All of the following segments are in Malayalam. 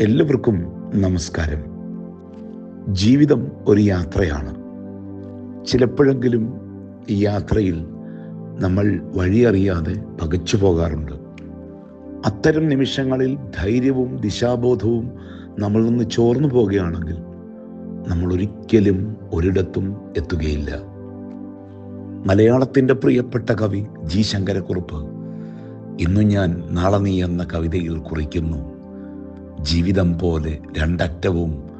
എല്ലാവർക്കും നമസ്കാരം. ജീവിതം ഒരു യാത്രയാണ്. ചിലപ്പോഴെങ്കിലും ഈ യാത്രയിൽ നമ്മൾ വഴിയറിയാതെ പകച്ചു പോകാറുണ്ട്. അത്തരം നിമിഷങ്ങളിൽ ധൈര്യവും ദിശാബോധവും നമ്മളിൽ നിന്ന് ചോർന്നു പോകുകയാണെങ്കിൽ നമ്മൾ ഒരിക്കലും ഒരിടത്തും എത്തുകയില്ല. മലയാളത്തിന്റെ പ്രിയപ്പെട്ട കവി ജി ശങ്കരക്കുറുപ്പ് ഇന്നു ഞാൻ നാളെ നീ എന്ന കവിതയിൽ കുറിക്കുന്നു. ജീവിതം പോലെ രണ്ടറ്റവും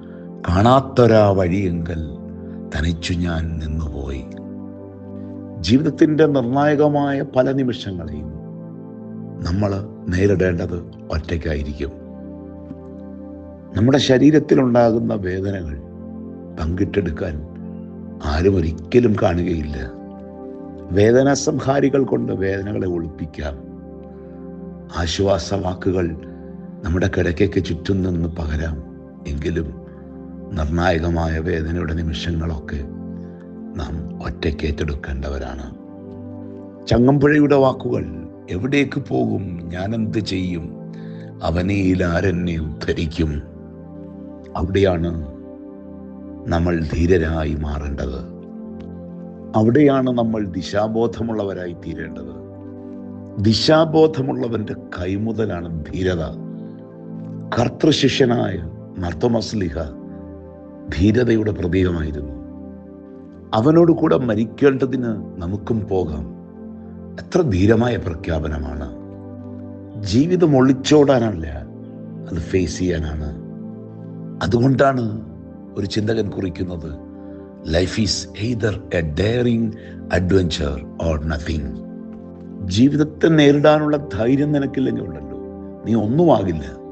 കാണാത്തൊരാ വഴിയെങ്കൽ തനിച്ചു ഞാൻ നിന്നുപോയി. ജീവിതത്തിന്റെ നിർണായകമായ പല നിമിഷങ്ങളെയും നമ്മൾ നേരിടേണ്ടത് ഒറ്റയ്ക്കായിരിക്കും. നമ്മുടെ ശരീരത്തിലുണ്ടാകുന്ന വേദനകൾ പങ്കിട്ടെടുക്കാൻ ആരും ഒരിക്കലും കാണുകയില്ല. വേദന സംഹാരികൾ കൊണ്ട് വേദനകളെ ഒളിപ്പിക്കാം. ആശ്വാസവാക്കുകൾ നമ്മുടെ കിടക്കയ്ക്ക് ചുറ്റും നിന്ന് പകരാം. എങ്കിലും നിർണായകമായ വേദനയുടെ നിമിഷങ്ങളൊക്കെ നാം ഒറ്റയ്ക്ക് ഏറ്റെടുക്കേണ്ടവരാണ് ചങ്ങമ്പുഴയുടെ വാക്കുകൾ എവിടേക്ക് പോകും ഞാനെന്ത് ചെയ്യും? അവനെയിൽ ആരെന്നെ ഉദ്ധരിക്കും? അവിടെയാണ് നമ്മൾ ധീരരായി മാറേണ്ടത്. അവിടെയാണ് നമ്മൾ ദിശാബോധമുള്ളവരായി തീരേണ്ടത്. ദിശാബോധമുള്ളവന്റെ കൈമുതലാണ് ധീരത. കർത്തൃശിഷ്യനായ മർത്തോമസ്ലിഹ ധീരതയുടെ പ്രതീകമായിരുന്നു. അവനോട് കൂടെ മരിക്കേണ്ടതിന് നമുക്കും പോകാം. എത്ര ധീരമായ പ്രഖ്യാപനമാണ്. ജീവിതം ഒളിച്ചോടാനല്ല അത് ഫേസ് ചെയ്യാനാണ്. അതുകൊണ്ടാണ് ഒരു ചിന്തകൻ കുറിക്കുന്നത് life is either a daring adventure or nothing ജീവിതത്തെ നേരിടാനുള്ള ധൈര്യം നിനക്കില്ലെങ്കിൽ ഉണ്ടല്ലോ. നീ ഒന്നും ഒന്നുമാകില്ല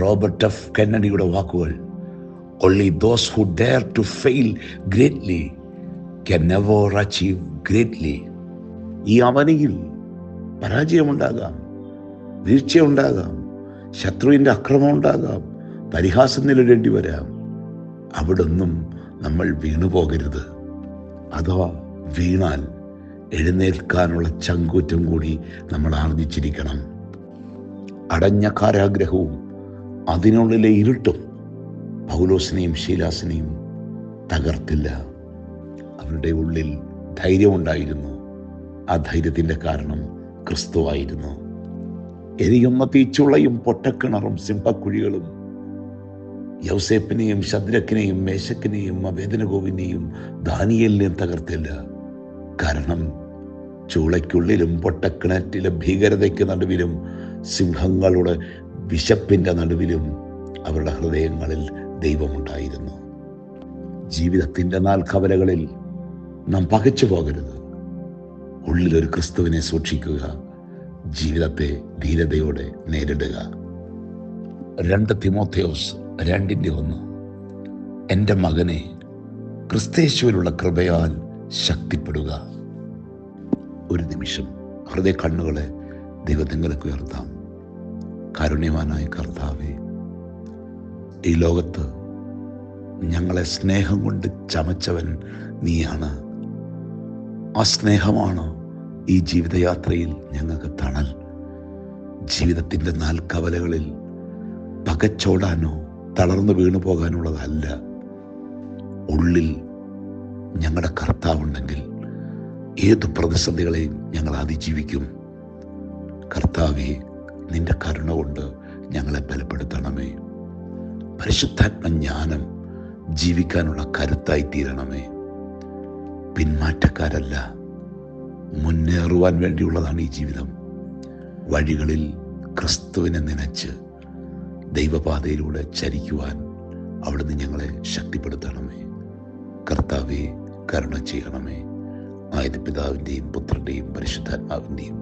റോബർട്ട് എഫ് കെന്നഡിയുടെ വാക്കുകൾ only those who dare to fail greatly can never achieve greatly ഈ അവനിയിൽ പരാജയമുണ്ടാകാം വീഴ്ചയുണ്ടാകാം ശത്രുവിന്റെ അക്രമം ഉണ്ടാകാം പരിഹാസം നേരിടേണ്ടി വരാം. അവിടൊന്നും നമ്മൾ വീണു പോകരുത്. അഥവാ വീണാൽ എഴുന്നേൽക്കാനുള്ള ചങ്കൂറ്റം കൂടി നമ്മൾ ആർജിച്ചിരിക്കണം. അടഞ്ഞ കാരാഗ്രഹവും അതിനുള്ളിലെ ഇരുട്ടും പൗലോസിനെയും ശീലാസിനെയും തകർത്തില്ല. അവരുടെ ഉള്ളിൽ ധൈര്യമുണ്ടായിരുന്നു. ആ ധൈര്യത്തിന്റെ കാരണം ക്രിസ്തുവായിരുന്നു. എരിയുന്ന തീച്ചുളയും പൊട്ടക്കിണറും സിംഹക്കുഴികളും യൗസേപ്പിനെയും ശദ്രക്കിനെയും മേശക്കിനെയും അവേദനഗോവിനെയും ദാനിയലിനെയും തകർത്തില്ല. കാരണം ചൂളയ്ക്കുള്ളിലും പൊട്ടക്കിണറ്റിലെ ഭീകരതയ്ക്ക് നടുവിലും സിംഹങ്ങളുടെ വിശപ്പിന്റെ നടുവിലും അവരുടെ ഹൃദയങ്ങളിൽ ദൈവമുണ്ടായിരുന്നു. ജീവിതത്തിന്റെ നാൽക്കവലകളിൽ നാം പകച്ചു പോകരുത്. ഉള്ളിലൊരു ക്രിസ്തുവിനെ സൂക്ഷിക്കുക. ജീവിതത്തെ ധീരതയോടെ നേരിടുക. രണ്ട് തിമോത്തയോസ് രണ്ടിന്റെ ഒന്ന്. എന്റെ മകനെ ക്രിസ്തേശുവിലുള്ള കൃപയാൽ ശക്തിപ്പെടുക. ഒരു നിമിഷം ഹൃദയ കണ്ണുകളെ ദൈവത്തിങ്കലേക്ക് ഉയർത്താം. കാരുണ്യവാനായ കർത്താവെ ഈ ലോകത്ത് ഞങ്ങളെ സ്നേഹം കൊണ്ട് ചമച്ചവൻ നീയാണ്. ആ സ്നേഹമാണ് ഈ ജീവിതയാത്രയിൽ ഞങ്ങൾക്ക് തണൽ. ജീവിതത്തിന്റെ നാൽക്കവലകളിൽ പകച്ചോടാനോ തളർന്നു വീണു പോകാനുള്ളതല്ല. ഉള്ളിൽ ഞങ്ങളുടെ കർത്താവുണ്ടെങ്കിൽ ഏത് പ്രതിസന്ധികളെയും ഞങ്ങൾ അതിജീവിക്കും. കർത്താവെ നിന്റെ കരുണ കൊണ്ട് ഞങ്ങളെ ബലപ്പെടുത്തണമേ. പരിശുദ്ധാത്മ ജ്ഞാനം ജീവിക്കാനുള്ള കരുത്തായി തീരണമേ. പിന്മാറ്റക്കാരല്ല മുന്നേറുവാൻ വേണ്ടിയുള്ളതാണ് ഈ ജീവിതം. വഴികളിൽ ക്രിസ്തുവിനെ നനച്ച് ദൈവപാതയിലൂടെ ചരിക്കുവാൻ അവിടുന്ന് ഞങ്ങളെ ശക്തിപ്പെടുത്തണമേ. കർത്താവെ കരുണ ചെയ്യണമേ. ആയത് പിതാവിന്റെയും പുത്രന്റെയും പരിശുദ്ധാത്മാവിന്റെയും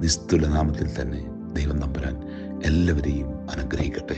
നിസ്തുലനാമത്തിൽ തന്നെ ദൈവം നമ്പരാൻ എല്ലാവരെയും അനുഗ്രഹിക്കട്ടെ.